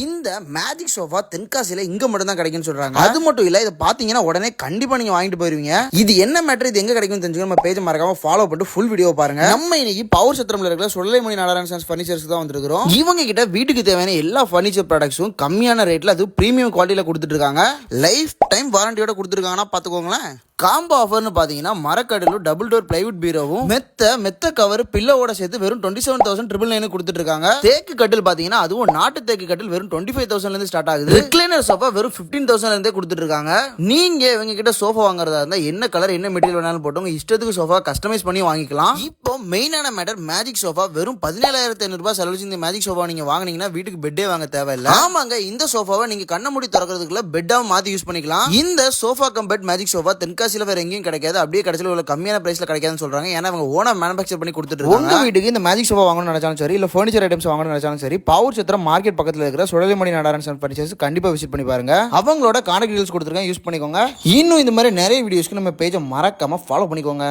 இந்த magic sofa தென்காசியில இங்க மட்டும் தான் கிடைக்கும்னு சொல்றாங்க. அது மட்டும் இல்ல இதை பாத்தீங்கன்னா உடனே கண்டிப்பா நீங்க வாங்கிட்டு போயிருவீங்க. இது என்ன மேட்டர் இது எங்க கிடைக்கும் தெரிஞ்சுக்க நம்ம பேஜ் மறக்காம ஃபாலோ பண்ணிட்டு ஃபுல் வீடியோ பாருங்க. நம்ம இன்னைக்கு பவர் சத்திரம்ல இருக்கிற சுடலைமணி நாடாரன் சன்ஸ் ஃபர்னிச்சர்ஸ் தான் வந்திருக்கிறோம். இவங்க கிட்ட வீட்டுக்கு தேவையான எல்லா ஃபர்னிச்சர் ப்ராடக்ட்ஸும் கம்மியான ரேட்ல அது பிரீமியம் குவாலிட்டியில கொடுத்துட்டு இருக்காங்க. லைஃப் டைம் வாரண்டியோட கொடுத்துருக்காங்கன்னா பாத்துக்கோங்களேன். காம்போ ஆஃபர்னு பார்த்தீங்கன்னா மரக்கடலும் டபுள் டோர் பிளைவுட் பீரோவும் மெத்த மெத்த கவர் பில்லோட சேர்த்து வெறும் twenty seven thousand triple nine கொடுத்துட்டு இருக்காங்க தேக்கு கட்டில் பார்த்தீங்கன்னா அதுவும் நாட்டு தேக்கு கட்டில் வெறும் டுவெண்ட்டி ஃபைவ் தௌசண்ட்ல இருந்து ஸ்டார்ட் ஆகுது. ரிக்ளைனர் சோஃபா வெறும் ஃபிஃப்டீன் தௌசண்ட்ல இருந்தே கொடுத்துட்டு இருக்காங்க நீங்க இவங்க கிட்ட சோஃபா வாங்குறதா இருந்தா என்ன கலர் என்ன மெட்டீரியல் வேணாலும் போட்டு உங்க இஷ்டத்துக்கு சோஃபா கஸ்டமைஸ் பண்ணி வாங்கிக்கலாம். இப்போ மெயினான மேட்டர் மேஜிக் சோஃபா வெறும் பதினேழாயிரத்தி ஐநூறு ரூபாய் செலவழிச்சு இந்த மேஜிக் சோஃபா நீங்க வாங்கினீங்கன்னா வீட்டுக்கு பெட்டே வாங்க தேவையில்லை. ஆமாங்க இந்த சோஃபாவை நீங்க கண்ண மூடி திறக்கிறதுக்குள்ள பெட்டாவும் மாத்தி யூஸ் பண்ணிக்கலாம். இந்த sofa cum bed magic sofa தென்காசியில வேற எங்கேயும் கிடைக்காது. அப்படியே கடைசியில் உள்ள கம்மியான பிரைஸ்ல கிடைக்காதுன்னு சொல்றாங்க. ஏன்னா அவங்க ஓனா மேனுஃபேக்சர் பண்ணி கொடுத்துட்டு இருக்காங்க. உங்க வீட்டுக்கு இந்த மேஜிக் சோஃபா வாங்கணும்னு நினைச்சாலும் சரி இல்ல ஃபர்னிச்சர் ஐட்டம்ஸ் வாங்கணும்னு நினைச்சாலும் சரி பவர் சித்திரம் மார்க்கெட் பக்கத்தில் இருக்கிற சுடலைமணி நாடாரன் ஃபர்னிச்சர்ஸ் கண்டிப்பா விசிட் பண்ணி பாருங்க. அவங்களோட கான்டாக்ட் டீடைல்ஸ் கொடுத்துருக்கேன் யூஸ் பண்ணிக்கோங்க. இன்னும் இந்த மாதிரி நிறைய வீடியோஸ்க்கு நம்ம பேஜை மறக்காம ஃபாலோ பண்ணிக்கோங்க.